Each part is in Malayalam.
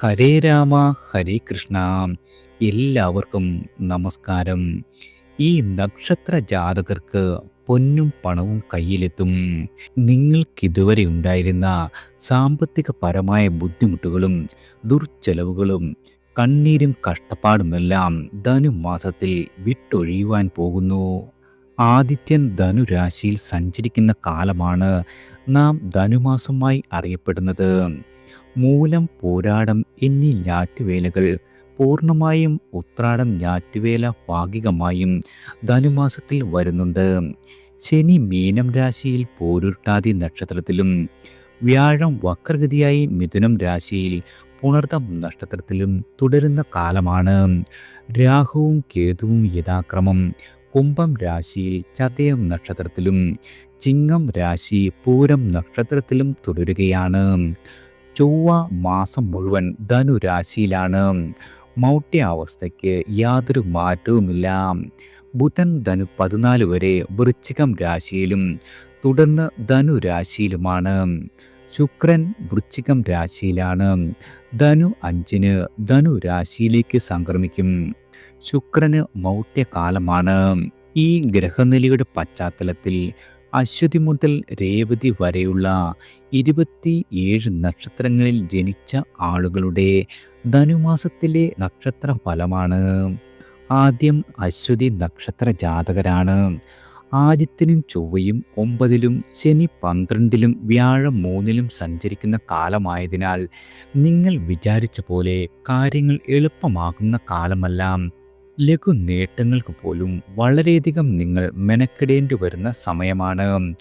ഹരേ രാമ ഹരേ കൃഷ്ണ. എല്ലാവർക്കും നമസ്കാരം. ഈ നക്ഷത്ര ജാതകർക്ക് പൊന്നും പണവും കയ്യിലെത്തും. നിങ്ങൾക്കിതുവരെ ഉണ്ടായിരുന്ന സാമ്പത്തികപരമായ ബുദ്ധിമുട്ടുകളും ദുർച്ചെലവുകളും കണ്ണീരും കഷ്ടപ്പാടുമെല്ലാം ധനുമാസത്തിൽ വിട്ടൊഴിയുവാൻ പോകുന്നു. ആദിത്യൻ ധനുരാശിയിൽ സഞ്ചരിക്കുന്ന കാലമാണ് നാം ധനുമാസമായി അറിയപ്പെടുന്നത്. മൂലം പോരാടം എന്നീ ഞാറ്റുവേലകൾ പൂർണമായും ഉത്രാടം ഞാറ്റുവേല ഭാഗികമായും ധനുമാസത്തിൽ വരുന്നുണ്ട്. ശനി മീനം രാശിയിൽ പോരുട്ടാതി നക്ഷത്രത്തിലും വ്യാഴം വക്രഗതിയായി മിഥുനം രാശിയിൽ പുണർതം നക്ഷത്രത്തിലും തുടരുന്ന കാലമാണ്. രാഹുവും കേതുവും യഥാക്രമം കുംഭം രാശിയിൽ ചതയം നക്ഷത്രത്തിലും ചിങ്ങം രാശി പൂരം നക്ഷത്രത്തിലും തുടരുകയാണ്. ചൊവ്വ മാസം മുഴുവൻ ധനുരാശിയിലാണ്. മൗട്ട്യാവസ്ഥയ്ക്ക് യാതൊരു മാറ്റവുമില്ല. ബുധൻ ധനു പതിനാല് വരെ വൃശ്ചികം രാശിയിലും തുടർന്ന് ധനുരാശിയിലുമാണ്. ശുക്രൻ വൃശ്ചികം രാശിയിലാണ്. ധനു അഞ്ചിന് ധനു രാശിയിലേക്ക് സംക്രമിക്കും. ശുക്രന് മൗട്ട്യകാലമാണ് ഈ ഗ്രഹനിലയുടെ പശ്ചാത്തലത്തിൽ അശ്വതി മുതൽ രേവതി വരെയുള്ള ഇരുപത്തി ഏഴ് നക്ഷത്രങ്ങളിൽ ജനിച്ച ആളുകളുടെ ധനുമാസത്തിലെ നക്ഷത്ര ഫലമാണ് ആദ്യം അശ്വതി നക്ഷത്ര ജാതകരാണ്. ആദ്യത്തിനും ചൊവ്വയും ഒമ്പതിലും ശനി പന്ത്രണ്ടിലും വ്യാഴം മൂന്നിലും സഞ്ചരിക്കുന്ന കാലമായതിനാൽ നിങ്ങൾ വിചാരിച്ച പോലെ കാര്യങ്ങൾ എളുപ്പമാകുന്ന കാലമല്ല. ലഘു നേട്ടങ്ങൾക്ക് പോലും വളരെയധികം നിങ്ങൾ മെനക്കെടേണ്ടി വരുന്ന സമയമാണ്.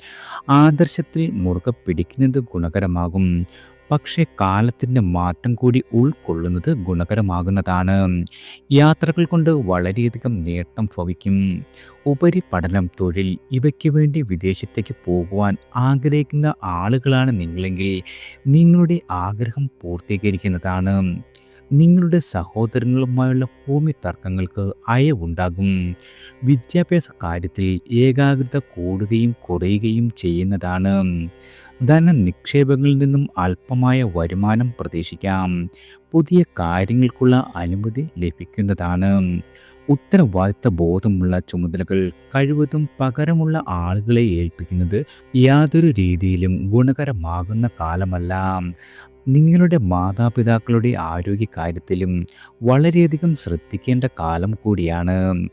ആദർശത്തിൽ മുറുകെ പിടിക്കുന്നത് ഗുണകരമാകും. പക്ഷേ കാലത്തിന്റെ മാറ്റം കൂടി ഉൾക്കൊള്ളുന്നത് ഗുണകരമാകുന്നതാണ്. യാത്രകൾ കൊണ്ട് വളരെയധികം നേട്ടം ഭവിക്കും. ഉപരിപഠനം തൊഴിൽ ഇവയ്ക്ക് വേണ്ടി വിദേശത്തേക്ക് പോകുവാൻ ആഗ്രഹിക്കുന്ന ആളുകളാണ് നിങ്ങളെങ്കിൽ നിങ്ങളുടെ ആഗ്രഹം പൂർത്തീകരിക്കുന്നതാണ്. നിങ്ങളുടെ സഹോദരങ്ങളുമായുള്ള ഭൂമി തർക്കങ്ങൾക്ക് അയവുണ്ടാകും. വിദ്യാഭ്യാസ കാര്യത്തിൽ ഏകാഗ്രത കൂടുകയും കുറയുകയും ചെയ്യുന്നതാണ്. ധന നിക്ഷേപങ്ങളിൽ നിന്നും അല്പമായ വരുമാനം പ്രതീക്ഷിക്കാം. പുതിയ കാര്യങ്ങൾക്കുള്ള അനുമതി ലഭിക്കുന്നതാണ്. ഉത്തരവാദിത്ത ബോധമുള്ള ചുമതലകൾ കഴിവതും പകരമുള്ള ആളുകളെ ഏൽപ്പിക്കുന്നത് യാതൊരു രീതിയിലും ഗുണകരമാകുന്ന കാലമല്ല. നിങ്ങളുടെ മാതാപിതാക്കളുടെ ആരോഗ്യകാര്യത്തിലും വളരെയധികം ശ്രദ്ധിക്കേണ്ട കാലം കൂടിയാണ്.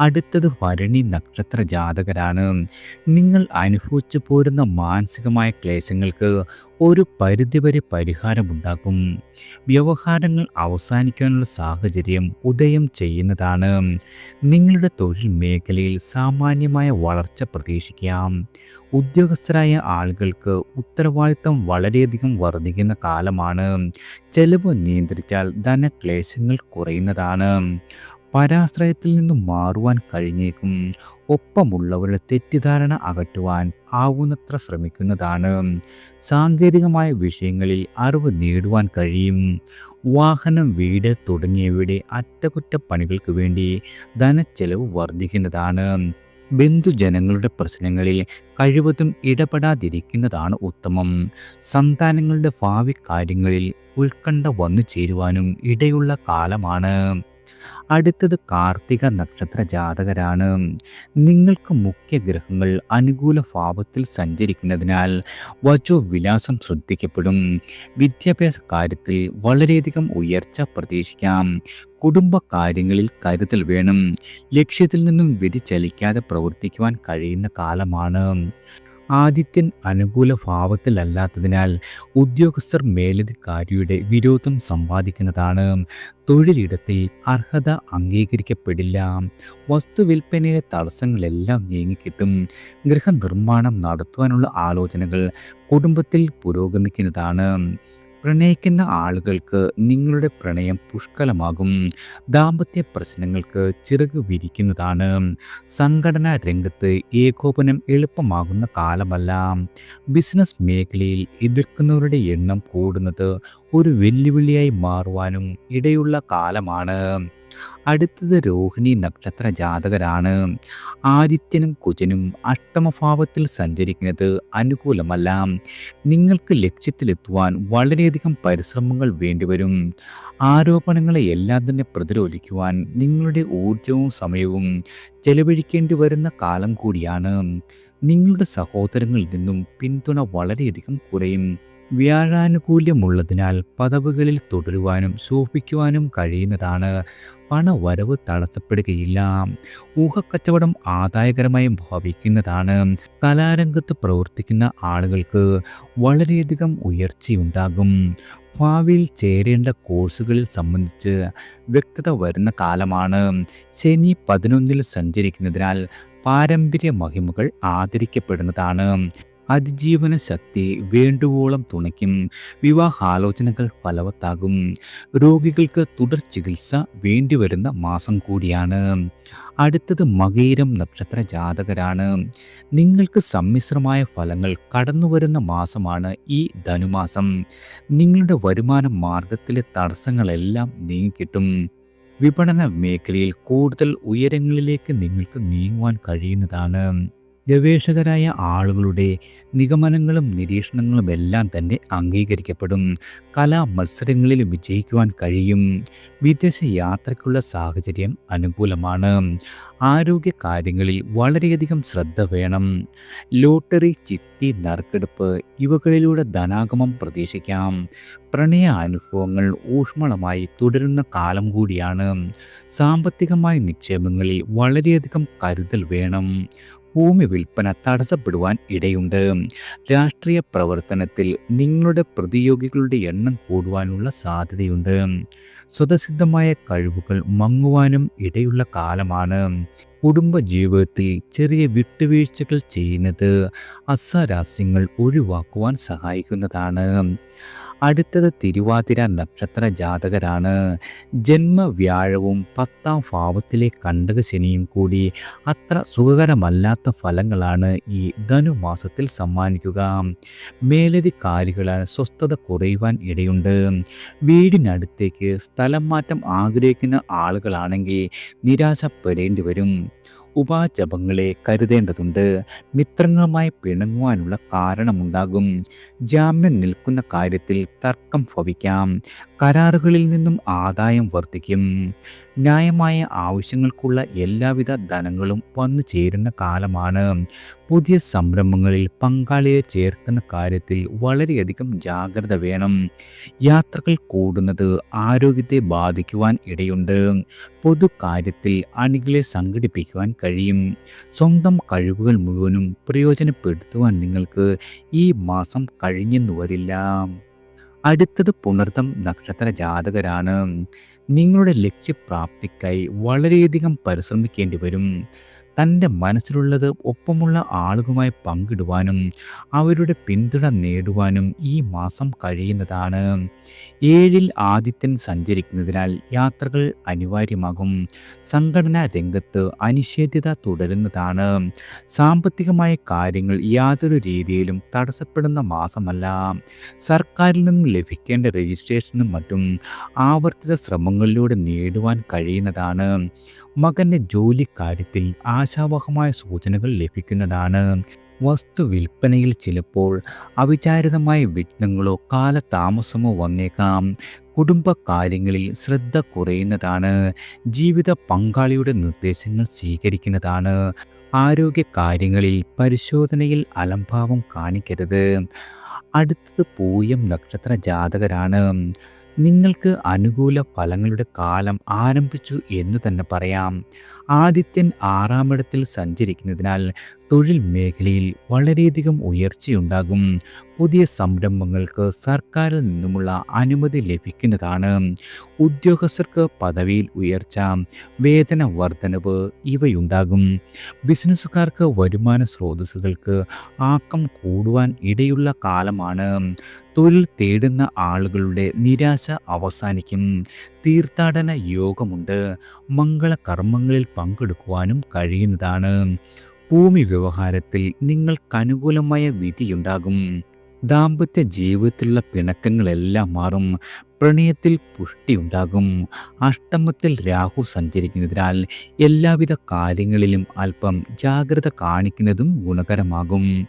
അടുത്തത് ഭരണി നക്ഷത്ര ജാതകരാണ്. നിങ്ങൾ അനുഭവിച്ചു പോരുന്ന മാനസികമായ ക്ലേശങ്ങൾക്ക് ഒരു പരിധിവരെ പരിഹാരമുണ്ടാക്കും. വ്യവഹാരങ്ങൾ അവസാനിക്കാനുള്ള സാഹചര്യം ഉദയം ചെയ്യുന്നതാണ്. നിങ്ങളുടെ തൊഴിൽ മേഖലയിൽ സാമാന്യമായ വളർച്ച പ്രതീക്ഷിക്കാം. ഉദ്യോഗസ്ഥരായ ആളുകൾക്ക് ഉത്തരവാദിത്തം വളരെയധികം വർദ്ധിക്കുന്ന കാലമാണ്. ചെലവ് നിയന്ത്രിച്ചാൽ ധനക്ലേശങ്ങൾ കുറയുന്നതാണ്. പരാശ്രയത്തിൽ നിന്നും മാറുവാൻ കഴിഞ്ഞേക്കും. ഒപ്പമുള്ളവരുടെ തെറ്റിദ്ധാരണ അകറ്റുവാൻ ആവുന്നത്ര ശ്രമിക്കുന്നതാണ്. സാങ്കേതികമായ വിഷയങ്ങളിൽ അറിവ് നേടുവാൻ കഴിയും. വാഹനം വീട് തുടങ്ങിയവയുടെ അറ്റകുറ്റപ്പണികൾക്ക് വേണ്ടി ധനച്ചെലവ് വർദ്ധിക്കുന്നതാണ്. ബന്ധുജനങ്ങളുടെ പ്രശ്നങ്ങളിൽ കഴിവതും ഇടപെടാതിരിക്കുന്നതാണ് ഉത്തമം. സന്താനങ്ങളുടെ ഭാവി കാര്യങ്ങളിൽ ഉത്കണ്ഠ വന്നു ചേരുവാനും ഇടയുള്ള കാലമാണ്. അടുത്തത് കാർത്തിക നക്ഷത്ര ജാതകരാണ്. നിങ്ങൾക്ക് മുഖ്യ ഗ്രഹങ്ങൾ അനുകൂല ഭാവത്തിൽ സഞ്ചരിക്കുന്നതിനാൽ വചോ വിലാസം ശ്രദ്ധിക്കപ്പെടും. വിദ്യാഭ്യാസ കാര്യത്തിൽ വളരെയധികം ഉയർച്ച പ്രതീക്ഷിക്കാം. കുടുംബ കാര്യങ്ങളിൽ കരുതൽ വേണം. ലക്ഷ്യത്തിൽ നിന്നും വ്യതിചലിക്കാതെ പ്രവർത്തിക്കുവാൻ കഴിയുന്ന കാലമാണ്. ആദിത്യൻ അനുകൂല ഭാവത്തിലല്ലാത്തതിനാൽ ഉദ്യോഗസ്ഥർ മേലധികാരിയുടെ വിരോധം സമ്പാദിക്കുന്നതാണ്. തൊഴിലിടത്തിൽ അർഹത അംഗീകരിക്കപ്പെടില്ല. വസ്തുവിൽപ്പനയിലെ തടസ്സങ്ങളെല്ലാം നീങ്ങിക്കിട്ടും. ഗൃഹനിർമ്മാണം നടത്തുവാനുള്ള ആലോചനകൾ കുടുംബത്തിൽ പുരോഗമിക്കുന്നതാണ്. പ്രണയിക്കുന്ന ആളുകൾക്ക് നിങ്ങളുടെ പ്രണയം പുഷ്കലമാകും. ദാമ്പത്യ പ്രശ്നങ്ങൾക്ക് ചിറക് വിരിക്കുന്നതാണ്. സംഘടനാ രംഗത്ത് ഏകോപനം എളുപ്പമാകുന്ന കാലമല്ല. ബിസിനസ് മേഖലയിൽ എതിർക്കുന്നവരുടെ എണ്ണം കൂടുന്നത് ഒരു വെല്ലുവിളിയായി മാറുവാനും ഇടയുള്ള കാലമാണ്. അടുത്തത് രോഹിണി നക്ഷത്ര ജാതകരാണ്. ആദിത്യനും കുജനും അഷ്ടമഭാവത്തിൽ സഞ്ചരിക്കുന്നത് അനുകൂലമല്ല. നിങ്ങൾക്ക് ലക്ഷ്യത്തിലെത്തുവാൻ വളരെയധികം പരിശ്രമങ്ങൾ വേണ്ടിവരും. ആരോപണങ്ങളെ എല്ലാം തന്നെ പ്രതിരോധിക്കുവാൻ നിങ്ങളുടെ ഊർജവും സമയവും ചെലവഴിക്കേണ്ടി വരുന്ന കാലം കൂടിയാണ്. നിങ്ങളുടെ സഹോദരങ്ങളിൽ നിന്നും പിന്തുണ വളരെയധികം കുറയും. വ്യാഴാനുകൂല്യമുള്ളതിനാൽ പദവുകളിൽ തുടരുവാനും ശോഭിക്കുവാനും കഴിയുന്നതാണ്. പണവരവ് തടസ്സപ്പെടുകയില്ല. ഊഹക്കച്ചവടം ആദായകരമായും ഭാവിക്കുന്നതാണ്. കലാരംഗത്ത് പ്രവർത്തിക്കുന്ന ആളുകൾക്ക് വളരെയധികം ഉയർച്ചയുണ്ടാകും. ഭാവിയിൽ ചേരേണ്ട കോഴ്സുകളിൽ സംബന്ധിച്ച് വ്യക്തത വരുന്ന കാലമാണ്. ശനി പതിനൊന്നിൽ സഞ്ചരിക്കുന്നതിനാൽ പാരമ്പര്യ മഹിമകൾ ആദരിക്കപ്പെടുന്നതാണ്. അതിജീവന ശക്തി വേണ്ടുവോളം തുണയ്ക്കും. വിവാഹാലോചനകൾ ഫലവത്താകും. രോഗികൾക്ക് തുടർ ചികിത്സ വേണ്ടിവരുന്ന മാസം കൂടിയാണ്. അടുത്തത് മകയിരം നക്ഷത്ര ജാതകരാണ്. നിങ്ങൾക്ക് സമ്മിശ്രമായ ഫലങ്ങൾ കടന്നുവരുന്ന മാസമാണ് ഈ ധനുമാസം. നിങ്ങളുടെ വരുമാന മാർഗത്തിലെ തടസ്സങ്ങളെല്ലാം നീങ്ങിക്കിട്ടും. വിപണന മേഖലയിൽ കൂടുതൽ ഉയരങ്ങളിലേക്ക് നിങ്ങൾക്ക് നീങ്ങുവാൻ കഴിയുന്നതാണ്. ഗവേഷകരായ ആളുകളുടെ നിഗമനങ്ങളും നിരീക്ഷണങ്ങളും എല്ലാം തന്നെ അംഗീകരിക്കപ്പെടും. കലാ മത്സരങ്ങളിൽ വിജയിക്കുവാൻ കഴിയും. വിദേശ യാത്രയ്ക്കുള്ള സാഹചര്യം അനുകൂലമാണ്. ആരോഗ്യ കാര്യങ്ങളിൽ വളരെയധികം ശ്രദ്ധ വേണം. ലോട്ടറി ചിട്ടി നറുക്കെടുപ്പ് ഇവകളിലൂടെ ധനാഗമം പ്രതീക്ഷിക്കാം. പ്രണയ അനുഭവങ്ങൾ ഊഷ്മളമായി തുടരുന്ന കാലം കൂടിയാണ്. സാമ്പത്തികമായ നിക്ഷേപങ്ങളിൽ വളരെയധികം കരുതൽ വേണം. ഭൂമി വിൽപ്പന തടസ്സപ്പെടുവാൻ ഇടയുണ്ട്. രാഷ്ട്രീയ പ്രവർത്തനത്തിൽ നിങ്ങളുടെ പ്രതിയോഗികളുടെ എണ്ണം കൂടുവാനുള്ള സാധ്യതയുണ്ട്. സ്വതസിദ്ധമായ കഴിവുകൾ മങ്ങുവാനും ഇടയുള്ള കാലമാണ്. കുടുംബ ജീവിതത്തിൽ ചെറിയ വിട്ടുവീഴ്ചകൾ ചെയ്യുന്നത് അസാരാസ്യങ്ങൾ ഒഴിവാക്കുവാൻ സഹായിക്കുന്നതാണ്. അടുത്തത് തിരുവാതിര നക്ഷത്ര ജാതകരാണ്. ജന്മവ്യാഴവും പത്താം ഭാവത്തിലെ കണ്ടകശനിയും കൂടി അത്ര സുഖകരമല്ലാത്ത ഫലങ്ങളാണ് ഈ ധനുമാസത്തിൽ സമ്മാനിക്കുക. മേലധികാരികളാൽ സ്വസ്ഥത കുറയുവാൻ ഇടയുണ്ട്. വീടിനടുത്തേക്ക് സ്ഥലം മാറ്റം ആഗ്രഹിക്കുന്ന ആളുകളാണെങ്കിൽ നിരാശപ്പെടേണ്ടി വരും. ഉപാചപങ്ങളെ കരുതേണ്ടതുണ്ട്. മിത്രങ്ങളുമായി പിണങ്ങുവാനുള്ള കാരണമുണ്ടാകും. ജാമ്യം നിൽക്കുന്ന കാര്യത്തിൽ തർക്കം ഭവിക്കാം. കരാറുകളിൽ നിന്നും ആദായം വർദ്ധിക്കും. ന്യായമായ ആവശ്യങ്ങൾക്കുള്ള എല്ലാവിധ ധനങ്ങളും വന്നു ചേരുന്ന കാലമാണ്. പുതിയ സംരംഭങ്ങളിൽ പങ്കാളിയെ ചേർക്കുന്ന കാര്യത്തിൽ വളരെയധികം ജാഗ്രത വേണം. യാത്രകൾ കൂടുന്നത് ആരോഗ്യത്തെ ബാധിക്കുവാൻ ഇടയുണ്ട്. പൊതു കാര്യത്തിൽ അണികളെ സംഘടിപ്പിക്കുവാൻ കഴിയും. സ്വന്തം കഴിവുകൾ മുഴുവനും പ്രയോജനപ്പെടുത്തുവാൻ നിങ്ങൾക്ക് ഈ മാസം കഴിഞ്ഞെന്നു വരില്ല. അടുത്തത് പുണർത്തം നക്ഷത്ര ജാതകരാണ്. നിങ്ങളുടെ ലക്ഷ്യപ്രാപ്തിക്കായി വളരെയധികം പരിശ്രമിക്കേണ്ടി വരും. തന്റെ മനസ്സിലുള്ളത് ഒപ്പമുള്ള ആളുകളുമായി പങ്കിടുവാനും അവരുടെ പിന്തുണ നേടുവാനും ഈ മാസം കഴിയുന്നതാണ്. ഏഴിൽ ആദിത്യൻ സഞ്ചരിക്കുന്നതിനാൽ യാത്രകൾ അനിവാര്യമാകും. സംഘടനാ രംഗത്ത് അനിഷേധ്യത തുടരുന്നതാണ്. സാമ്പത്തികമായ കാര്യങ്ങൾ യാതൊരു രീതിയിലും തടസ്സപ്പെടുന്ന മാസമല്ല. സർക്കാരിൽ നിന്നും ലഭിക്കേണ്ട രജിസ്ട്രേഷനും മറ്റും ആവർത്തിത ശ്രമങ്ങളിലൂടെ നേടുവാൻ കഴിയുന്നതാണ്. മകന്റെ ജോലിക്കാര്യത്തിൽ ആശാവഹമായ സൂചനകൾ ലഭിക്കുന്നതാണ്. വസ്തു വിൽപ്പനയിൽ ചിലപ്പോൾ അവിചാരിതമായ വിഘ്നങ്ങളോ കാലതാമസമോ വന്നേക്കാം. കുടുംബകാര്യങ്ങളിൽ ശ്രദ്ധ കുറയുന്നതാണ്. ജീവിത പങ്കാളിയുടെ നിർദ്ദേശങ്ങൾ സ്വീകരിക്കുന്നതാണ്. ആരോഗ്യ കാര്യങ്ങളിൽ പരിശോധനയിൽ അലംഭാവം കാണിക്കരുത്. അടുത്തത് പൂയം നക്ഷത്ര ജാതകരാണ്. നിങ്ങൾക്ക് അനുകൂല ഫലങ്ങളുടെ കാലം ആരംഭിച്ചു എന്ന് തന്നെ പറയാം. ആദിത്യൻ ആറാമിടത്തിൽ സഞ്ചരിക്കുന്നതിനാൽ തൊഴിൽ മേഖലയിൽ വളരെയധികം ഉയർച്ചയുണ്ടാകും. പുതിയ സംരംഭങ്ങൾക്ക് സർക്കാരിൽ നിന്നുമുള്ള അനുമതി ലഭിക്കുന്നതാണ്. ഉദ്യോഗസ്ഥർക്ക് പദവിയിൽ ഉയർച്ച വേതന വർധനവ് ഇവയുണ്ടാകും. ബിസിനസ്സുകാർക്ക് വരുമാന സ്രോതസ്സുകൾക്ക് ആക്കം കൂടുവാൻ ഇടയുള്ള കാലമാണ്. തൊഴിൽ തേടുന്ന ആളുകളുടെ നിരാശ അവസാനിക്കും. തീർത്ഥാടന യോഗമുണ്ട്. മംഗളകർമ്മങ്ങളിൽ പങ്കെടുക്കുവാനും കഴിയുന്നതാണ്. ഭൂമി വ്യവഹാരത്തിൽ നിങ്ങൾക്കനുകൂലമായ വിധിയുണ്ടാകും. ദാമ്പത്യ ജീവിതത്തിലുള്ള പിണക്കങ്ങളെല്ലാം മാറും. പ്രണയത്തിൽ പുഷ്ടിയുണ്ടാകും അഷ്ടമത്തിൽ രാഹു സഞ്ചരിക്കുന്നതിനാൽ എല്ലാവിധ കാര്യങ്ങളിലും അല്പം ജാഗ്രത കാണിക്കുന്നതും ഗുണകരമാകും.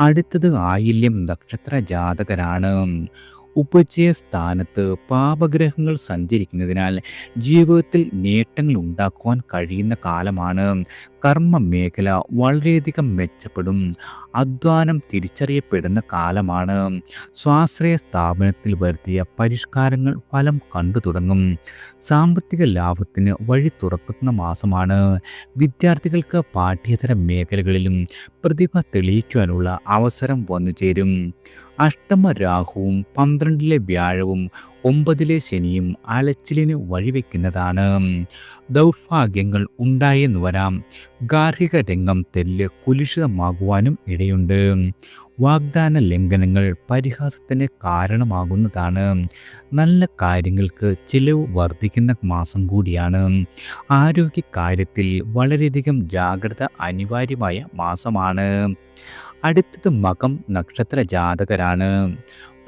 അടുത്തത് ആയില്യം നക്ഷത്ര ജാതകരാണ് ഉപജയ സ്ഥാനത്ത് പാപഗ്രഹങ്ങൾ സഞ്ചരിക്കുന്നതിനാൽ ജീവിതത്തിൽ നേട്ടങ്ങൾ ഉണ്ടാക്കുവാൻ കഴിയുന്ന കാലമാണ്. കർമ്മ മേഖല വളരെയധികം മെച്ചപ്പെടും. അധ്വാനം തിരിച്ചറിയപ്പെടുന്ന കാലമാണ്. സ്വാശ്രയ സ്ഥാപനത്തിൽ വരുത്തിയ പരിഷ്കാരങ്ങൾ ഫലം കണ്ടു തുടങ്ങും. സാമ്പത്തിക ലാഭത്തിന് വഴി തുറക്കുന്ന മാസമാണ്. വിദ്യാർത്ഥികൾക്ക് പാഠ്യേതര മേഖലകളിലും പ്രതിഭ തെളിയിക്കുവാനുള്ള അവസരം വന്നു ചേരും അഷ്ടമ രാഹുവും പന്ത്രണ്ടിലെ വ്യാഴവും ഒമ്പതിലെ ശനിയും അലച്ചിലിന് വഴിവെക്കുന്നതാണ്. ദൗർഭാഗ്യങ്ങൾ ഉണ്ടായെന്ന് വരാം. ഗാർഹിക രംഗം തെല്ല് കുലുഷിതമാകുവാനും ഇടയുണ്ട്. വാഗ്ദാന ലംഘനങ്ങൾ പരിഹാസത്തിന് കാരണമാകുന്നതാണ്. നല്ല കാര്യങ്ങൾക്ക് ചിലവ് വർദ്ധിക്കുന്ന മാസം കൂടിയാണ്. ആരോഗ്യ കാര്യത്തിൽ വളരെയധികം ജാഗ്രത അനിവാര്യമായ മാസമാണ്. അടുത്തത് മകം നക്ഷത്ര ജാതകരാണ്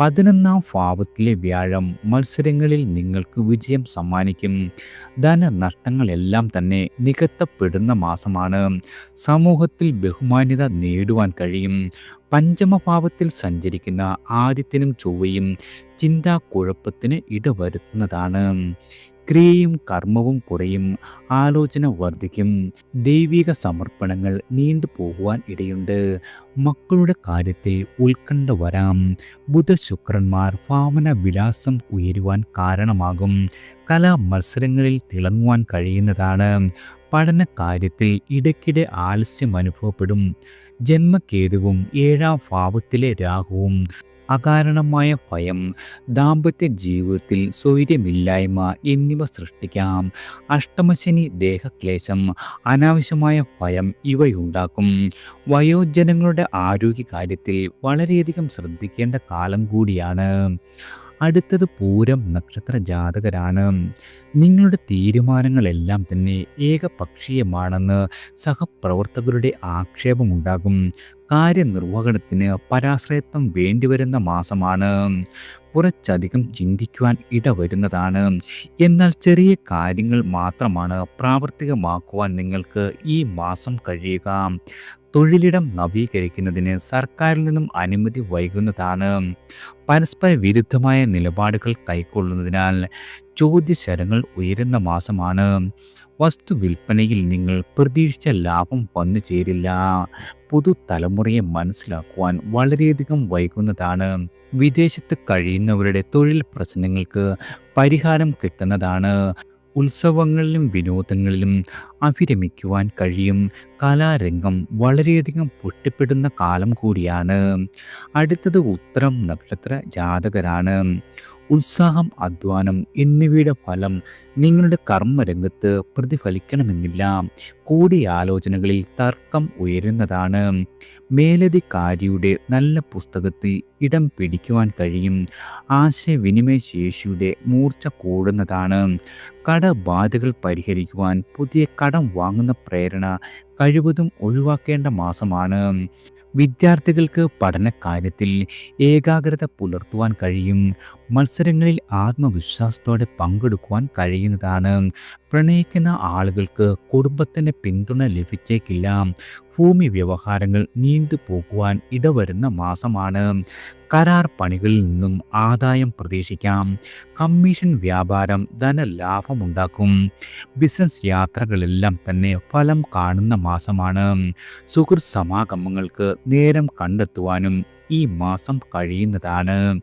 പതിനൊന്നാം ഭാവത്തിലെ വ്യാഴം മത്സരങ്ങളിൽ നിങ്ങൾക്ക് വിജയം സമ്മാനിക്കും. ധനനഷ്ടങ്ങളെല്ലാം തന്നെ നികത്തപ്പെടുന്ന മാസമാണ്. സമൂഹത്തിൽ ബഹുമാന്യത നേടുവാൻ കഴിയും. പഞ്ചമഭാവത്തിൽ സഞ്ചരിക്കുന്ന ആദിത്യനും ചൊവ്വയും ചിന്താക്കുഴപ്പത്തിന് ഇടവരുത്തുന്നതാണ്. ക്രിയയും കർമ്മവും കുറയും ആലോചന വർദ്ധിക്കും ദൈവിക സമർപ്പണങ്ങൾ നീണ്ടുപോകുവാൻ ഇടയുണ്ട്. മക്കളുടെ കാര്യത്തിൽ ഉത്കണ്ഠ വരാം. ബുധശുക്രന്മാർ ഭാവന വിലാസം ഉയരുവാൻ കാരണമാകും. കലാ മത്സരങ്ങളിൽ തിളങ്ങുവാൻ കഴിയുന്നതാണ്. പഠന കാര്യത്തിൽ ഇടയ്ക്കിടെ ആലസ്യം അനുഭവപ്പെടും. ജന്മകേതുവും ഏഴാം ഭാവത്തിലെ രാഹുവും അകാരണമായ ഭയം ദാമ്പത്യ ജീവിതത്തിൽ സ്വൈര്യമില്ലായ്മ എന്നിവ സൃഷ്ടിക്കാം. അഷ്ടമശനി ദേഹക്ലേശം അനാവശ്യമായ ഭയം ഇവയുണ്ടാക്കും. വയോജനങ്ങളുടെ ആരോഗ്യകാര്യത്തിൽ വളരെയധികം ശ്രദ്ധിക്കേണ്ട കാലം കൂടിയാണ്. അടുത്തത് പൂരം നക്ഷത്ര ജാതകരാണ്. നിങ്ങളുടെ തീരുമാനങ്ങളെല്ലാം തന്നെ ഏകപക്ഷീയമാണെന്ന് സഹപ്രവർത്തകരുടെ ആക്ഷേപമുണ്ടാകും. കാര്യനിർവഹണത്തിന് പരാശ്രയത്വം വേണ്ടിവരുന്ന മാസമാണ്. കുറച്ചധികം ചിന്തിക്കുവാൻ ഇടവരുന്നതാണ്. എന്നാൽ ചെറിയ കാര്യങ്ങൾ മാത്രമാണ് പ്രാവർത്തികമാക്കുവാൻ നിങ്ങൾക്ക് ഈ മാസം കഴിയുക. തൊഴിലിടം നവീകരിക്കുന്നതിന് സർക്കാരിൽ നിന്നും അനുമതി വൈകുന്നതാണ്. പരസ്പര വിരുദ്ധമായ നിലപാടുകൾ കൈക്കൊള്ളുന്നതിനാൽ ചോദ്യശരങ്ങൾ ഉയരുന്ന മാസമാണ്. വസ്തു വിൽപ്പനയിൽ നിങ്ങൾ പ്രതീക്ഷിച്ച ലാഭം വന്നു ചേരില്ല. പുതുതലമുറയെ മനസ്സിലാക്കുവാൻ വളരെയധികം വൈകുന്നതാണ്. വിദേശത്ത് കഴിയുന്നവരുടെ തൊഴിൽ പ്രശ്നങ്ങൾക്ക് പരിഹാരം കിട്ടുന്നതാണ്. ഉത്സവങ്ങളിലും വിനോദങ്ങളിലും അഭിരമിക്കുവാൻ കഴിയും. കലാരംഗം വളരെയധികം പൊട്ടിപ്പെടുന്ന കാലം കൂടിയാണ്. അടുത്തത് ഉത്തരം നക്ഷത്ര ജാതകരാണ്. ഉത്സാഹം അധ്വാനം എന്നിവയുടെ ഫലം നിങ്ങളുടെ കർമ്മരംഗത്ത് പ്രതിഫലിക്കണമെന്നില്ല. കൂടിയാലോചനകളിൽ തർക്കം ഉയരുന്നതാണ്. മേലധികാരിയുടെ നല്ല പുസ്തകത്തിൽ ഇടം പിടിക്കുവാൻ കഴിയും. ആശയവിനിമയ ശേഷിയുടെ മൂർച്ച കൂടുന്നതാണ്. കടബാധകൾ പരിഹരിക്കുവാൻ പുതിയ കടം വാങ്ങുന്ന പ്രേരണ കഴിവതും ഒഴിവാക്കേണ്ട മാസമാണ്. വിദ്യാർത്ഥികൾക്ക് പഠനകാര്യത്തിൽ ഏകാഗ്രത പുലർത്തുവാൻ കഴിയും. മത്സരങ്ങളിൽ ആത്മവിശ്വാസത്തോടെ പങ്കെടുക്കുവാൻ കഴിയുന്നതാണ്. പ്രണയിക്കുന്ന ആളുകൾക്ക് കുടുംബത്തിന് പിന്തുണ ലഭിച്ചേക്കില്ല. ഭൂമി വ്യവഹാരങ്ങൾ നീണ്ടുപോകുവാൻ ഇടവരുന്ന മാസമാണ്. കരാർ പണികളിൽ നിന്നും ആദായം പ്രതീക്ഷിക്കാം. കമ്മീഷൻ വ്യാപാരം ധനലാഭമുണ്ടാക്കും. ബിസിനസ് യാത്രകളെല്ലാം തന്നെ ഫലം കാണുന്ന മാസമാണ്. സുഹൃത് സമാഗമങ്ങൾക്ക് നേരം കണ്ടെത്തുവാനും ഈ മാസം കഴിയുന്നതാണ്.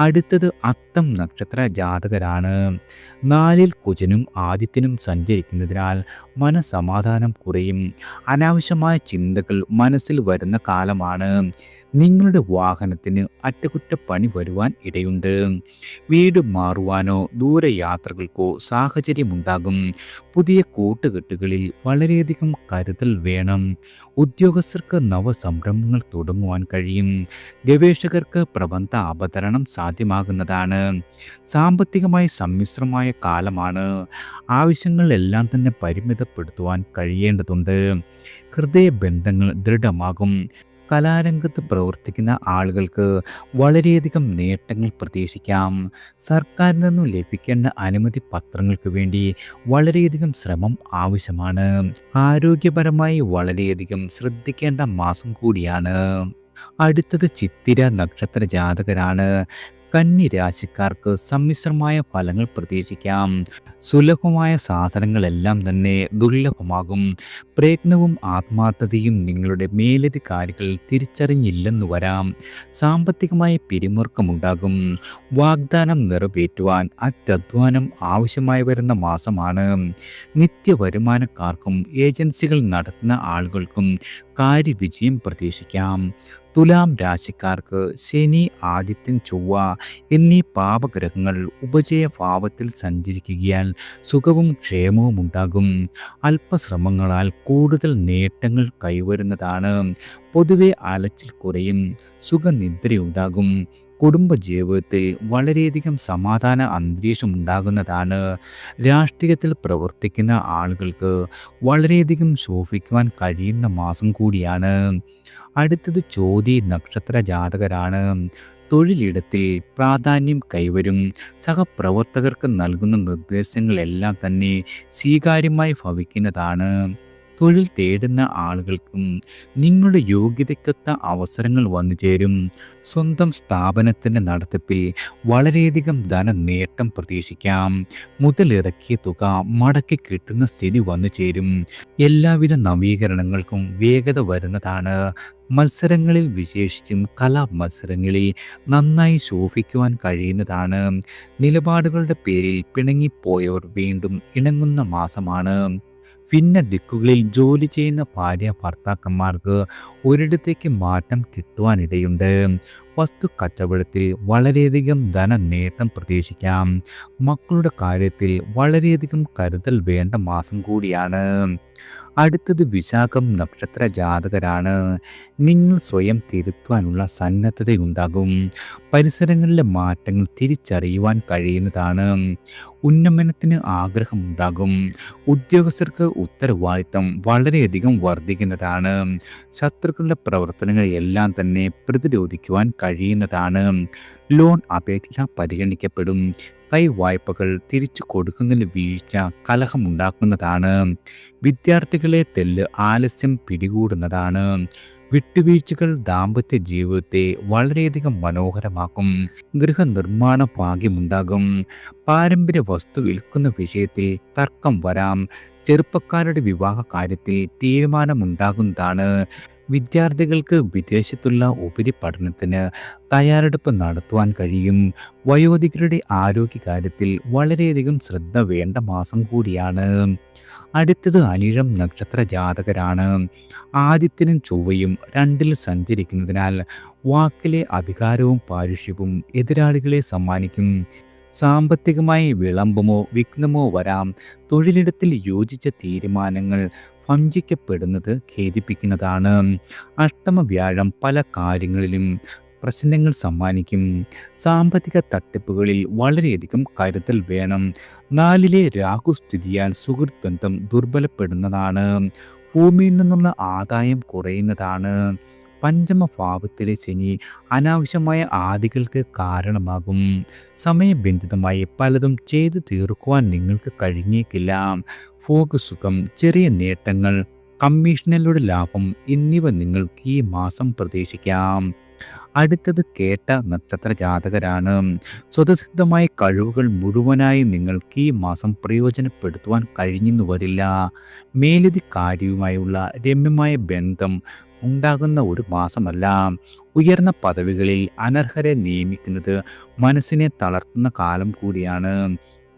അടുത്തത് അത്തം നക്ഷത്ര ജാതകരാണ്. നാലിൽ കുജനും ആദിത്യനും സഞ്ചരിക്കുന്നതിനാൽ മനസമാധാനം കുറയും. അനാവശ്യമായ ചിന്തകൾ മനസ്സിൽ വരുന്ന കാലമാണ്. നിങ്ങളുടെ വാഹനത്തിന് അറ്റകുറ്റപ്പണി വരുവാൻ ഇടയുണ്ട്. വീട് മാറുവാനോ ദൂരയാത്രകൾക്കോ സാഹചര്യമുണ്ടാകും. പുതിയ കൂട്ടുകെട്ടുകളിൽ വളരെയധികം കരുതൽ വേണം. ഉദ്യോഗസ്ഥർക്ക് നവസംരംഭങ്ങൾ തുടങ്ങുവാൻ കഴിയും. ഗവേഷകർക്ക് പ്രബന്ധ അവതരണം സാധ്യമാകുന്നതാണ്. സാമ്പത്തികമായി സമ്മിശ്രമായ കാലമാണ്. ആവശ്യങ്ങളെല്ലാം തന്നെ പരിമിതപ്പെടുത്തുവാൻ കഴിയേണ്ടതുണ്ട്. ഹൃദയബന്ധങ്ങൾ ദൃഢമാകും. കലാരംഗത്ത് പ്രവർത്തിക്കുന്ന ആളുകൾക്ക് വളരെയധികം നേട്ടങ്ങൾ പ്രതീക്ഷിക്കാം. സർക്കാരിൽ നിന്നും ലഭിക്കേണ്ട അനുമതി പത്രങ്ങൾക്ക് വേണ്ടി വളരെയധികം ശ്രമം ആവശ്യമാണ്. ആരോഗ്യപരമായി വളരെയധികം ശ്രദ്ധിക്കേണ്ട മാസം കൂടിയാണ്. അടുത്തത് ചിത്തിര നക്ഷത്ര ജാതകരാണ്. കന്നി രാശിക്കാർക്ക് സമ്മിശ്രമായ ഫലങ്ങൾ പ്രതീക്ഷിക്കാം. സുലഭമായ സാധനങ്ങളെല്ലാം തന്നെ ദുർലഭമാകും. പ്രയത്നവും ആത്മാർത്ഥതയും നിങ്ങളുടെ മേലധികാരികൾ തിരിച്ചറിഞ്ഞില്ലെന്ന് വരാം. സാമ്പത്തികമായ പിരിമുറുക്കമുണ്ടാകും. വാഗ്ദാനം നിറവേറ്റുവാൻ അത്യധ്വാനം ആവശ്യമായി വരുന്ന മാസമാണ്. നിത്യവരുമാനക്കാർക്കും ഏജൻസികൾ നടത്തുന്ന ആളുകൾക്കും കാര്യവിജയം പ്രതീക്ഷിക്കാം. തുലാം രാശിക്കാർക്ക് ശനി ആദിത്യൻ ചൊവ്വ എന്നീ പാപഗ്രഹങ്ങൾ ഉപജയഭാവത്തിൽ സഞ്ചരിക്കുകയാൽ സുഖവും ക്ഷേമവും ഉണ്ടാകും. അല്പശ്രമങ്ങളാൽ കൂടുതൽ നേട്ടങ്ങൾ കൈവരുന്നതാണ്. പൊതുവെ അലച്ചിൽ കുറയും സുഖനിദ്രയുണ്ടാകും. കുടുംബജീവിതത്തിൽ വളരെയധികം സമാധാന അന്തരീക്ഷം ഉണ്ടാകുന്നതാണ്. രാഷ്ട്രീയത്തിൽ പ്രവർത്തിക്കുന്ന ആളുകൾക്ക് വളരെയധികം ശോഭിക്കുവാൻ കഴിയുന്ന മാസം കൂടിയാണ്. അടുത്തത് ചോതി നക്ഷത്ര ജാതകരാണ്. തൊഴിലിടത്തിൽ പ്രാധാന്യം കൈവരും. സഹപ്രവർത്തകർക്ക് നൽകുന്ന നിർദ്ദേശങ്ങളെല്ലാം തന്നെ സ്വീകാര്യമായി ഭവിക്കുന്നതാണ്. തൊഴിൽ തേടുന്ന ആളുകൾക്കും നിങ്ങളുടെ യോഗ്യതയ്ക്കൊത്ത അവസരങ്ങൾ വന്നു ചേരും. സ്വന്തം സ്ഥാപനത്തിന്റെ നടത്തിപ്പിൽ വളരെയധികം ധന നേട്ടം പ്രതീക്ഷിക്കാം. മുതലിറക്കിയ തുക മടക്കി കിട്ടുന്ന സ്ഥിതി വന്നു ചേരും. എല്ലാവിധ നവീകരണങ്ങൾക്കും വേഗത വരുന്നതാണ്. മത്സരങ്ങളിൽ വിശേഷിച്ചും കലാ മത്സരങ്ങളിൽ നന്നായി ശോഭിക്കുവാൻ കഴിയുന്നതാണ്. നിലപാടുകളുടെ പേരിൽ പിണങ്ങിപ്പോയവർ വീണ്ടും ഇണങ്ങുന്ന മാസമാണ്. ഭിന്ന ദിക്കുകളിൽ ജോലി ചെയ്യുന്ന ഭാര്യ ഭർത്താക്കന്മാർക്ക് ഒരിടത്തേക്ക് മാറ്റം കിട്ടുവാനിടയുണ്ട്. വസ്തു കച്ചവടത്തിൽ വളരെയധികം ധന നേട്ടം പ്രതീക്ഷിക്കാം. മക്കളുടെ കാര്യത്തിൽ വളരെയധികം കരുതൽ വേണ്ട മാസം കൂടിയാണ്. അടുത്തത് വിശാഖം നക്ഷത്ര ജാതകരാണ്. നിങ്ങൾ സ്വയം തിരുത്തുവാനുള്ള സന്നദ്ധതയുണ്ടാകും. പരിസരങ്ങളിലെ മാറ്റങ്ങൾ തിരിച്ചറിയുവാൻ കഴിയുന്നതാണ്. ഉന്നമനത്തിന് ആഗ്രഹമുണ്ടാകും. ഉദ്യോഗസ്ഥർക്ക് ഉത്തരവാദിത്തം വളരെയധികം വർദ്ധിക്കുന്നതാണ്. ശത്രുക്കളുടെ പ്രവർത്തനങ്ങൾ എല്ലാം തന്നെ പ്രതിരോധിക്കുവാൻ കഴിയുന്നതാണ്. ലോൺ അപേക്ഷ പരിഗണിക്കപ്പെടും. കൈ വായ്പകൾ തിരിച്ചു കൊടുക്കുന്നതിന് വീഴ്ച കലഹമുണ്ടാക്കുന്നതാണ്. വിദ്യാർത്ഥികളെ തെല്ല് ആലസ്യം പിടികൂടുന്നതാണ്. വിട്ടുവീഴ്ചകൾ ദാമ്പത്യ ജീവിതത്തെ വളരെയധികം മനോഹരമാക്കും. ഗൃഹനിർമ്മാണ ഭാഗ്യമുണ്ടാകും പാരമ്പര്യ വസ്തു വിൽക്കുന്ന വിഷയത്തിൽ തർക്കം വരാം. ചെറുപ്പക്കാരുടെ വിവാഹ കാര്യത്തിൽ തീരുമാനമുണ്ടാകുന്നതാണ്. വിദ്യാർത്ഥികൾക്ക് വിദേശത്തുള്ള ഉപരിപഠനത്തിന് തയ്യാറെടുപ്പ് നടത്തുവാൻ കഴിയും. വയോധികരുടെ ആരോഗ്യകാര്യത്തിൽ വളരെയധികം ശ്രദ്ധ വേണ്ട മാസം കൂടിയാണ്. അടുത്തത് അനിഴം നക്ഷത്ര ജാതകരാണ്. ആദിത്യനും ചൊവ്വയും രണ്ടിൽ സഞ്ചരിക്കുന്നതിനാൽ വാക്കിലെ അധികാരവും പാരുഷ്യവും എതിരാളികളെ സമ്മാനിക്കും. സാമ്പത്തികമായി വിളംബമോ വിഘ്നമോ വരാം. തൊഴിലിടത്തിൽ യോജിച്ച തീരുമാനങ്ങൾ വഞ്ചിക്കപ്പെടുന്നത് ഖേദിപ്പിക്കുന്നതാണ്. അഷ്ടമ വ്യാഴം പല കാര്യങ്ങളിലും പ്രശ്നങ്ങൾ സമ്മാനിക്കും. സാമ്പത്തിക തട്ടിപ്പുകളിൽ വളരെയധികം കരുതൽ വേണം. നാലിലെ രാഹു സ്ഥിതിയാൽ സുഹൃത്ത് ബന്ധം ദുർബലപ്പെടുന്നതാണ്. ഭൂമിയിൽ നിന്നുള്ള ആദായം കുറയുന്നതാണ്. പഞ്ചമ ഭാവത്തിലെ ശനി അനാവശ്യമായ ആദികൾക്ക് കാരണമാകും. സമയബന്ധിതമായി പലതും ചെയ്തു തീർക്കുവാൻ നിങ്ങൾക്ക് കഴിഞ്ഞേക്കില്ല. ഫോക്കസുഖം ചെറിയ നേട്ടങ്ങൾ കമ്മീഷനിലൂടെ ലാഭം എന്നിവ നിങ്ങൾക്ക് ഈ മാസം പ്രതീക്ഷിക്കാം. അടുത്തത് കേട്ട നക്ഷത്ര ജാതകരാണ് സ്വതസിദ്ധമായ കഴിവുകൾ മുഴുവനായി നിങ്ങൾക്ക് ഈ മാസം പ്രയോജനപ്പെടുത്തുവാൻ കഴിഞ്ഞെന്നു വരില്ല. മേലധികാരിയുമായുള്ള രമ്യമായ ബന്ധം ഉണ്ടാകുന്ന ഒരു മാസമല്ല. ഉയർന്ന പദവികളിൽ അനർഹരെ നിയമിക്കുന്നത് മനസ്സിനെ തളർത്തുന്ന കാലം കൂടിയാണ്.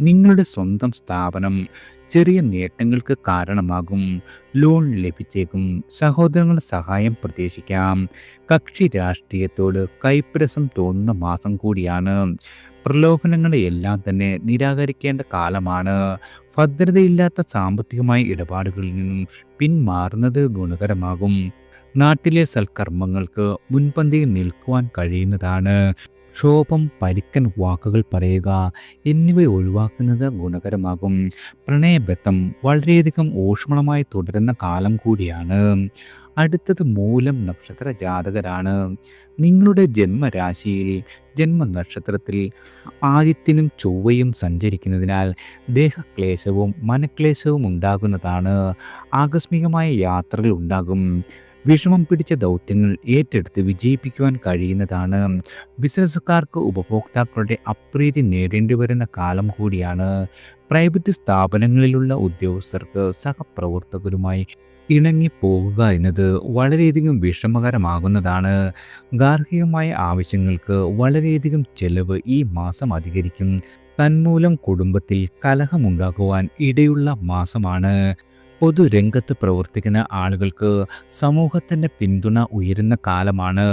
നിങ്ങളുടെ സ്വന്തം സ്ഥാപനം ചെറിയ നേട്ടങ്ങൾക്ക് കാരണമാകും. ലോൺ ലഭിച്ചേക്കും. സഹോദരങ്ങളുടെ സഹായം പ്രതീക്ഷിക്കാം. കക്ഷി രാഷ്ട്രീയത്തോട് കൈപ്രസം തോന്നുന്ന മാസം കൂടിയാണ്. പ്രലോഭനങ്ങളെയെല്ലാം തന്നെ നിരാകരിക്കേണ്ട കാലമാണ്. ഭദ്രതയില്ലാത്ത സാമ്പത്തികമായ ഇടപാടുകളിൽ നിന്നും പിന്മാറുന്നത് ഗുണകരമാകും. നാട്ടിലെ സൽക്കർമ്മങ്ങൾക്ക് മുൻപന്തിയിൽ നിൽക്കുവാൻ കഴിയുന്നതാണ്. ക്ഷോഭം പരിക്കൻ വാക്കുകൾ പറയുക എന്നിവ ഒഴിവാക്കുന്നത് ഗുണകരമാകും. പ്രണയബദ്ധം വളരെയധികം ഊഷ്മളമായി തുടരുന്ന കാലം കൂടിയാണ്. അടുത്തത് മൂലം നക്ഷത്ര ജാതകരാണ്. നിങ്ങളുടെ ജന്മരാശിയിൽ ജന്മനക്ഷത്രത്തിൽ ആദിത്യനും ചൊവ്വയും സഞ്ചരിക്കുന്നതിനാൽ ദേഹക്ലേശവും മനക്ലേശവും ഉണ്ടാകുന്നതാണ്. ആകസ്മികമായ യാത്രകൾ ഉണ്ടാകും. വിഷമം പിടിച്ച ദൗത്യങ്ങൾ ഏറ്റെടുത്ത് വിജയിപ്പിക്കുവാൻ കഴിയുന്നതാണ്. ബിസിനസ്സുകാർക്ക് ഉപഭോക്താക്കളുടെ അപ്രീതി നേടേണ്ടി വരുന്ന കാലം കൂടിയാണ്. പ്രൈവറ്റ് സ്ഥാപനങ്ങളിലുള്ള ഉദ്യോഗസ്ഥർക്ക് സഹപ്രവർത്തകരുമായി ഇണങ്ങി ഇണങ്ങിപ്പോവുക എന്നത് വളരെയധികം വിഷമകരമാകുന്നതാണ്. ഗാർഹികമായ ആവശ്യങ്ങൾക്ക് വളരെയധികം ചെലവ് ഈ മാസം അധികരിക്കും. തന്മൂലം കുടുംബത്തിൽ കലഹമുണ്ടാക്കുവാൻ ഇടയുള്ള മാസമാണ്. പൊതുരംഗത്ത് പ്രവർത്തിക്കുന്ന ആളുകൾക്ക് സമൂഹത്തിന്റെ പിന്തുണ ഉയരുന്ന കാലമാണ്.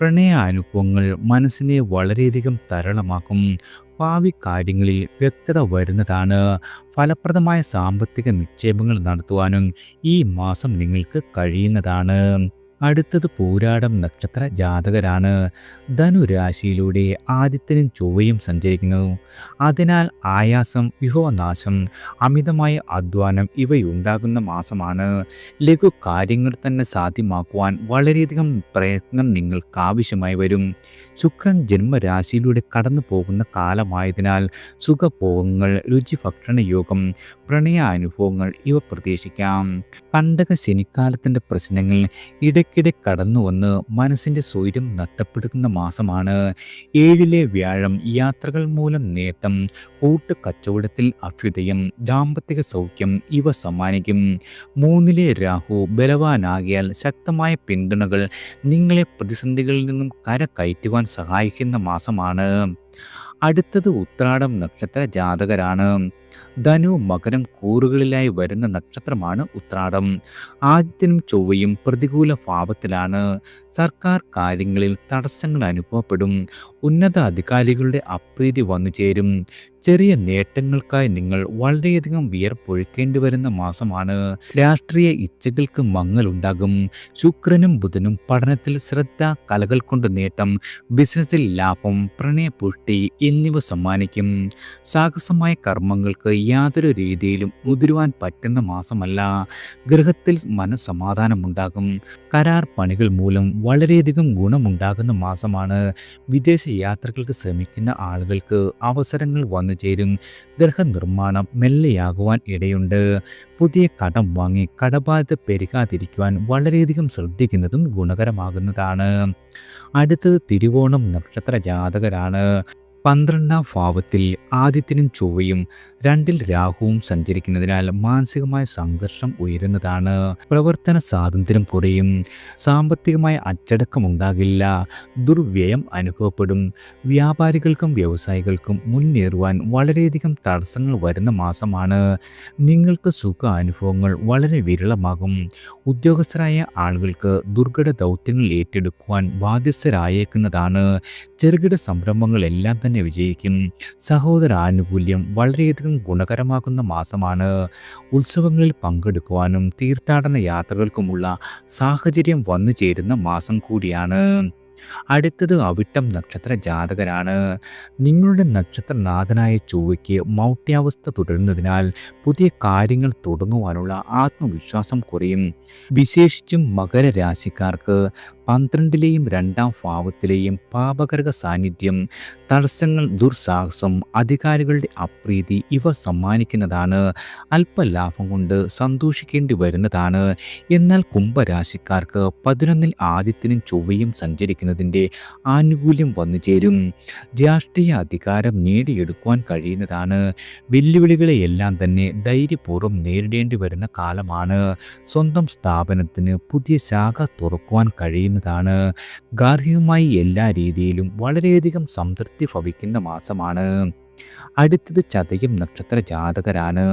പ്രണയാനുഭവങ്ങൾ മനസ്സിനെ വളരെയധികം തരളമാക്കും. ഭാവി കാര്യങ്ങളിൽ വ്യക്തത വരുന്നതാണ്. ഫലപ്രദമായ സാമ്പത്തിക നിക്ഷേപങ്ങൾ നടത്തുവാനും ഈ മാസം നിങ്ങൾക്ക് കഴിയുന്നതാണ്. അടുത്തത് പൂരാടം നക്ഷത്ര ജാതകരാണ്. ധനുരാശിയിലൂടെ ആദിത്യനും ചൊവ്വയും സഞ്ചരിക്കുന്നു. അതിനാൽ ആയാസം വിഭവനാശം അമിതമായ അധ്വാനം ഇവയുണ്ടാകുന്ന മാസമാണ്. ലഘു കാര്യങ്ങൾ തന്നെ സാധ്യമാക്കുവാൻ വളരെയധികം പ്രയത്നം നിങ്ങൾക്ക് ആവശ്യമായി വരും. ശുക്രൻ ജന്മരാശിയിലൂടെ കടന്നു പോകുന്ന കാലമായതിനാൽ സുഖഭോഗങ്ങൾ രുചിഭക്ഷണ യോഗം പ്രണയാനുഭവങ്ങൾ ഇവ പ്രതീക്ഷിക്കാം. കണ്ടക ശനിക്കാലത്തിന്റെ പ്രശ്നങ്ങൾ ഇടയ്ക്കിടെ കടന്നു വന്ന് മനസ്സിന്റെ സ്വൈര്യം നഷ്ടപ്പെടുത്തുന്ന മാസമാണ്. ഏഴിലെ വ്യാഴം യാത്രകൾ മൂലം നേട്ടം കൂട്ട് കച്ചവടത്തിൽ അഭ്യുദയം ദാമ്പത്തിക സൗഖ്യം ഇവ സമ്മാനിക്കും. മൂന്നിലെ രാഹു ബലവാനാകിയാൽ ശക്തമായ പിന്തുണകൾ നിങ്ങളെ പ്രതിസന്ധികളിൽ നിന്നും കരകയറ്റുവാൻ സഹായിക്കുന്ന മാസമാണ്. അടുത്തത് ഉത്രാടം നക്ഷത്ര ജാതകരാണ്. ധനു മകരം കൂറുകളിലായി വരുന്ന നക്ഷത്രമാണ് ഉത്രാടം. ആദ്യനും ചൊവ്വയും പ്രതികൂല ഭാവത്തിലാണ്. സർക്കാർ കാര്യങ്ങളിൽ തടസ്സങ്ങൾ അനുഭവപ്പെടും. ഉന്നത അധികാരികളുടെ അപ്രീതി വന്നു ചേരും. ചെറിയ നേട്ടങ്ങൾക്കായി നിങ്ങൾ വളരെയധികം വിയർപ്പൊഴുക്കേണ്ടി വരുന്ന മാസമാണ്. രാഷ്ട്രീയ ഇച്ഛകൾക്ക് മങ്ങലുണ്ടാകും ശുക്രനും ബുധനും പഠനത്തിൽ ശ്രദ്ധ കലകൾ കൊണ്ട് നേട്ടം ബിസിനസ്സിൽ ലാഭം പ്രണയപുഷ്ടി എന്നിവ സമ്മാനിക്കും. സാഹസമായ കർമ്മങ്ങൾക്ക് യാതൊരു രീതിയിലും മുതിരുവാൻ പറ്റുന്ന മാസമല്ല. ഗൃഹത്തിൽ മനസ്സമാധാനമുണ്ടാകും. കരാർ പണികൾ മൂലം വളരെയധികം ഗുണമുണ്ടാകുന്ന മാസമാണ്. വിദേശ യാത്രകൾക്ക് ശ്രമിക്കുന്ന ആളുകൾക്ക് അവസരങ്ങൾ വന്നു ചേരും. ഗൃഹനിർമ്മാണം മെല്ലെയാകുവാൻ ഇടയുണ്ട്. പുതിയ കടം വാങ്ങി കടബാധ്യത പെരുകാതിരിക്കുവാൻ വളരെയധികം ശ്രദ്ധിക്കുന്നതും ഗുണകരമാകുന്നതാണ്. അടുത്തത് തിരുവോണം നക്ഷത്ര ജാതകരാണ്. പന്ത്രണ്ടാം ഭാവത്തിൽ ആദിത്യനും ചൊവ്വയും രണ്ടിൽ രാഹുവും സഞ്ചരിക്കുന്നതിനാൽ മാനസികമായ സംഘർഷം ഉയരുന്നതാണ്. പ്രവർത്തന സ്വാതന്ത്ര്യം കുറയും. സാമ്പത്തികമായ അച്ചടക്കം ഉണ്ടാകില്ല ദുർവ്യയം അനുഭവപ്പെടും. വ്യാപാരികൾക്കും വ്യവസായികൾക്കും മുന്നേറുവാൻ വളരെയധികം തടസ്സങ്ങൾ വരുന്ന മാസമാണ്. നിങ്ങൾക്ക് സുഖ അനുഭവങ്ങൾ വളരെ വിരളമാകും. ഉദ്യോഗസ്ഥരായ ആളുകൾക്ക് ദുർഘട ദൗത്യങ്ങൾ ഏറ്റെടുക്കുവാൻ ബാധ്യസ്ഥരായേക്കുന്നതാണ്. ചെറുകിട സംരംഭങ്ങളെല്ലാം തന്നെ വിജയിക്കും. സഹോദരാനുകൂല്യം വളരെയധികം ഗുണകരമാകുന്ന മാസമാണ്. ഉത്സവങ്ങളിൽ പങ്കെടുക്കുവാനും തീർത്ഥാടന യാത്രകൾക്കുമുള്ള സാഹചര്യം വന്നു ചേരുന്ന മാസം കൂടിയാണ്. അടുത്തത് അവിട്ടം നക്ഷത്ര ജാതകരാണ്. നിങ്ങളുടെ നക്ഷത്രനാഥനായ ചൊവ്വയ്ക്ക് മൗട്ട്യാവസ്ഥ തുടരുന്നതിനാൽ പുതിയ കാര്യങ്ങൾ തുടങ്ങുവാനുള്ള ആത്മവിശ്വാസം കുറയും. വിശേഷിച്ചും മകരരാശിക്കാർക്ക് പന്ത്രണ്ടിലെയും രണ്ടാം ഭാവത്തിലെയും പാപകരക സാന്നിധ്യം തടസ്സങ്ങൾ ദുർസാഹസം അധികാരികളുടെ അപ്രീതി ഇവ സമ്മാനിക്കുന്നതാണ്. അല്പലാഭം കൊണ്ട് സന്തോഷിക്കേണ്ടി വരുന്നതാണ്. എന്നാൽ കുംഭരാശിക്കാർക്ക് പതിനൊന്നിൽ ആദ്യത്തിനും ചൊവ്വയും സഞ്ചരിക്കുന്നതിന്റെ ആനുകൂല്യം വന്നു ചേരും. രാഷ്ട്രീയ അധികാരം നേടിയെടുക്കുവാൻ കഴിയുന്നതാണ്. വെല്ലുവിളികളെയെല്ലാം തന്നെ ധൈര്യപൂർവം നേരിടേണ്ടി വരുന്ന കാലമാണ്. സ്വന്തം സ്ഥാപനത്തിന് പുതിയ ശാഖ തുറക്കുവാൻ കഴിയുന്ന ചെയ്യുന്നതാണ് ഗാർഹികമായി എല്ലാ രീതിയിലും വളരെയധികം സംതൃപ്തി ഭവിക്കുന്ന മാസമാണ്. അടുത്തത് ചതയം നക്ഷത്ര ജാതകരാണ്.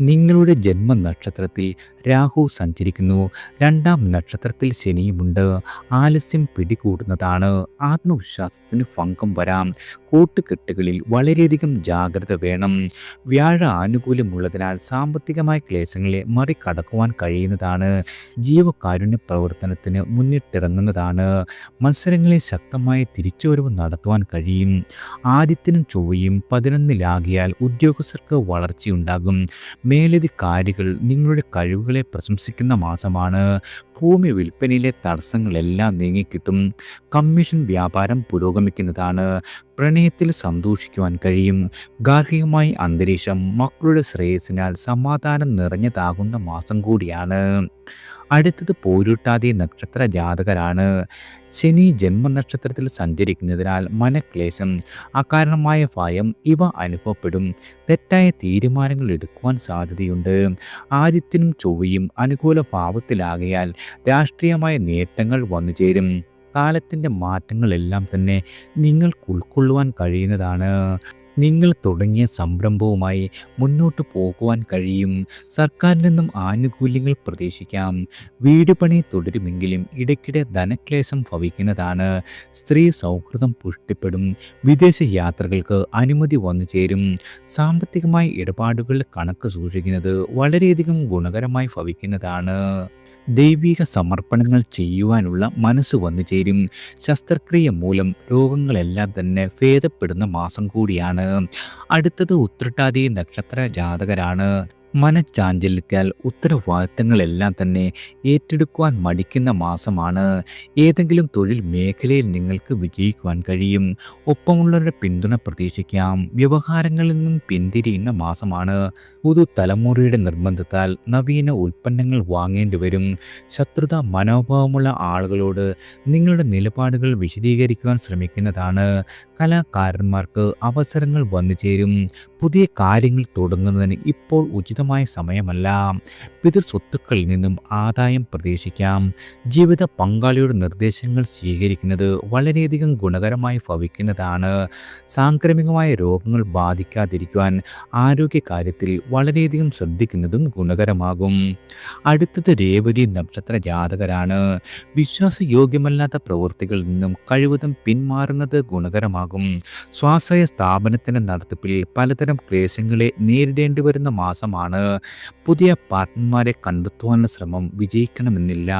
നിങ്ങളുടെ ജന്മനക്ഷത്രത്തിൽ രാഹു സഞ്ചരിക്കുന്നു. രണ്ടാം നക്ഷത്രത്തിൽ ശനിയുമുണ്ട്. ആലസ്യം പിടികൂടുന്നതാണ്. ആത്മവിശ്വാസത്തിന് ഭംഗം വരാം. കൂട്ടുകെട്ടുകളിൽ വളരെയധികം ജാഗ്രത വേണം. വ്യാഴ ആനുകൂല്യമുള്ളതിനാൽ സാമ്പത്തികമായ ക്ലേശങ്ങളെ മറികടക്കുവാൻ കഴിയുന്നതാണ്. ജീവകാരുണ്യ പ്രവർത്തനത്തിന് മുന്നിട്ടിറങ്ങുന്നതാണ്. മത്സരങ്ങളെ ശക്തമായ തിരിച്ചുവരവ് നടത്തുവാൻ കഴിയും. ആദ്യത്തിനും ചൊവ്വയും പതിനൊന്നിലാകിയാൽ ഉദ്യോഗസ്ഥർക്ക് വളർച്ചയുണ്ടാകും. മേലധികാരികൾ നിങ്ങളുടെ കഴിവുകളെ പ്രശംസിക്കുന്ന മാസമാണ്. ഭൂമി വിൽപ്പനയിലെ തടസ്സങ്ങളെല്ലാം നീങ്ങിക്കിട്ടും. കമ്മീഷൻ വ്യാപാരം പുരോഗമിക്കുന്നതാണ്. പ്രണയത്തിൽ സന്തോഷിക്കുവാൻ കഴിയും. ഗാർഹികമായി അന്തരീക്ഷം മക്കളുടെ ശ്രേയസിനാൽ സമാധാനം നിറഞ്ഞതാകുന്ന മാസം കൂടിയാണ്. അടുത്തത് പോരുട്ടാതി നക്ഷത്ര ജാതകരാണ്. ശനി ജന്മനക്ഷത്രത്തിൽ സഞ്ചരിക്കുന്നതിനാൽ മനക്ലേശം അകാരണമായ ഭയം ഇവ അനുഭവപ്പെടും. തെറ്റായ തീരുമാനങ്ങൾ എടുക്കുവാൻ സാധ്യതയുണ്ട്. ആദിത്യനും ചൊവ്വയും അനുകൂല ഭാവത്തിലാകയാൽ രാഷ്ട്രീയമായ നേട്ടങ്ങൾ വന്നു ചേരും കാലത്തിന്റെ മാറ്റങ്ങളെല്ലാം തന്നെ നിങ്ങൾക്ക് ഉൾക്കൊള്ളുവാൻ കഴിയുന്നതാണ്. നിങ്ങൾ തുടങ്ങിയ സംരംഭവുമായി മുന്നോട്ട് പോകുവാൻ കഴിയും. സർക്കാരിൽ നിന്നും ആനുകൂല്യങ്ങൾ പ്രതീക്ഷിക്കാം. വീട് പണി തുടരുമെങ്കിലും ഇടയ്ക്കിടെ ധനക്ലേശം ഭവിക്കുന്നതാണ്. സ്ത്രീ സൗഹൃദം പുഷ്ടിപ്പെടും. വിദേശ യാത്രകൾക്ക് അനുമതി വന്നു ചേരും. സാമ്പത്തികമായ ഇടപാടുകളുടെ കണക്ക് സൂക്ഷിക്കുന്നത് വളരെയധികം ഗുണകരമായി ഭവിക്കുന്നതാണ്. ദൈവിക സമർപ്പണങ്ങൾ ചെയ്യുവാനുള്ള മനസ്സ് വന്നു ചേരും. ശസ്ത്രക്രിയ മൂലം രോഗങ്ങളെല്ലാം തന്നെ ഭേദപ്പെടുന്ന മാസം കൂടിയാണ്. അടുത്തത് ഉത്രട്ടാതി നക്ഷത്ര ജാതകരാണ്. മനച്ചാഞ്ചല്യത്താൽ ഉത്തരവാദിത്തങ്ങളെല്ലാം തന്നെ ഏറ്റെടുക്കുവാൻ മടിക്കുന്ന മാസമാണ്. ഏതെങ്കിലും തൊഴിൽ മേഖലയിൽ നിങ്ങൾക്ക് വിജയിക്കുവാൻ കഴിയും. ഒപ്പമുള്ളവരുടെ പിന്തുണ പ്രതീക്ഷിക്കാം. വ്യവഹാരങ്ങളിൽ നിന്നും പിന്തിരിയുന്ന മാസമാണ്. പുതു തലമുറയുടെ നിർബന്ധത്താൽ നവീന ഉൽപ്പന്നങ്ങൾ വാങ്ങേണ്ടി വരും. ശത്രുത മനോഭാവമുള്ള ആളുകളോട് നിങ്ങളുടെ നിലപാടുകൾ വിശദീകരിക്കുവാൻ ശ്രമിക്കുന്നതാണ്. കലാകാരന്മാർക്ക് അവസരങ്ങൾ വന്നു ചേരും. പുതിയ കാര്യങ്ങൾ തുടങ്ങുന്നതിന് ഇപ്പോൾ ഉചിതമായ സമയമല്ല. പിതൃസ്വത്തുക്കളിൽ നിന്നും ആദായം പ്രതീക്ഷിക്കാം. ജീവിത പങ്കാളിയുടെ നിർദ്ദേശങ്ങൾ സ്വീകരിക്കുന്നത് വളരെയധികം ഗുണകരമായി ഭവിക്കുന്നതാണ്. സാംക്രമികമായ രോഗങ്ങൾ ബാധിക്കാതിരിക്കുവാൻ ആരോഗ്യകാര്യത്തിൽ വളരെയധികം ശ്രദ്ധിക്കുന്നതും ഗുണകരമാകും. അടുത്തത് രേവതി നക്ഷത്ര ജാതകരാണ്. വിശ്വാസയോഗ്യമല്ലാത്ത പ്രവൃത്തികളിൽ നിന്നും കഴിവതും പിന്മാറുന്നത് ഗുണകരമാകും. സ്വാശ്രയ സ്ഥാപനത്തിന്റെ നടത്തിപ്പിൽ പലതരം ക്ലേശങ്ങളെ നേരിടേണ്ടി വരുന്ന മാസമാണ്. പുതിയ പാർട്ട്ണർമാരെ കണ്ടെത്തുവാനുള്ള ശ്രമം വിജയിക്കണമെന്നില്ല.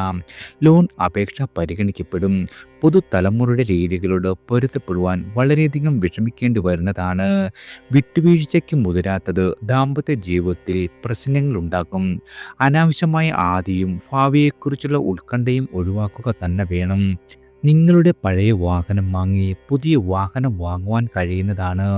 ലോൺ അപേക്ഷ പരിഗണിക്കപ്പെടും. പുതുതലമുറയുടെ രീതികളോട് പൊരുത്തപ്പെടുവാൻ വളരെയധികം വിഷമിക്കേണ്ടി വരുന്നതാണ്. വിട്ടുവീഴ്ചയ്ക്ക് മുതിരാത്തത് ദാമ്പത്യ ജീവിതത്തിൽ പ്രശ്നങ്ങൾ ഉണ്ടാക്കും അനാവശ്യമായ ആദിയും ഭാവിയെക്കുറിച്ചുള്ള ഉത്കണ്ഠയും ഒഴിവാക്കുക തന്നെ വേണം. നിങ്ങളുടെ പഴയ വാഹനം വാങ്ങി പുതിയ വാഹനം വാങ്ങുവാൻ കഴിയുന്നതാണ്.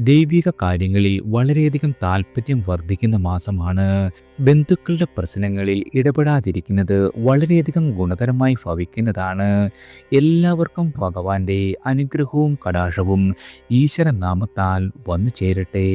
ദൈവിക കാര്യങ്ങളിൽ വളരെയധികം താല്പര്യം വർദ്ധിക്കുന്ന മാസമാണ്. ബന്ധുക്കളുടെ പ്രശ്നങ്ങളിൽ ഇടപെടാതിരിക്കുന്നത് വളരെയധികം ഗുണകരമായി ഭവിക്കുന്നതാണ്. എല്ലാവർക്കും ഭഗവാന്റെ അനുഗ്രഹവും കടാശവും ഈശ്വരനാമത്താൽ വന്നു ചേരട്ടെ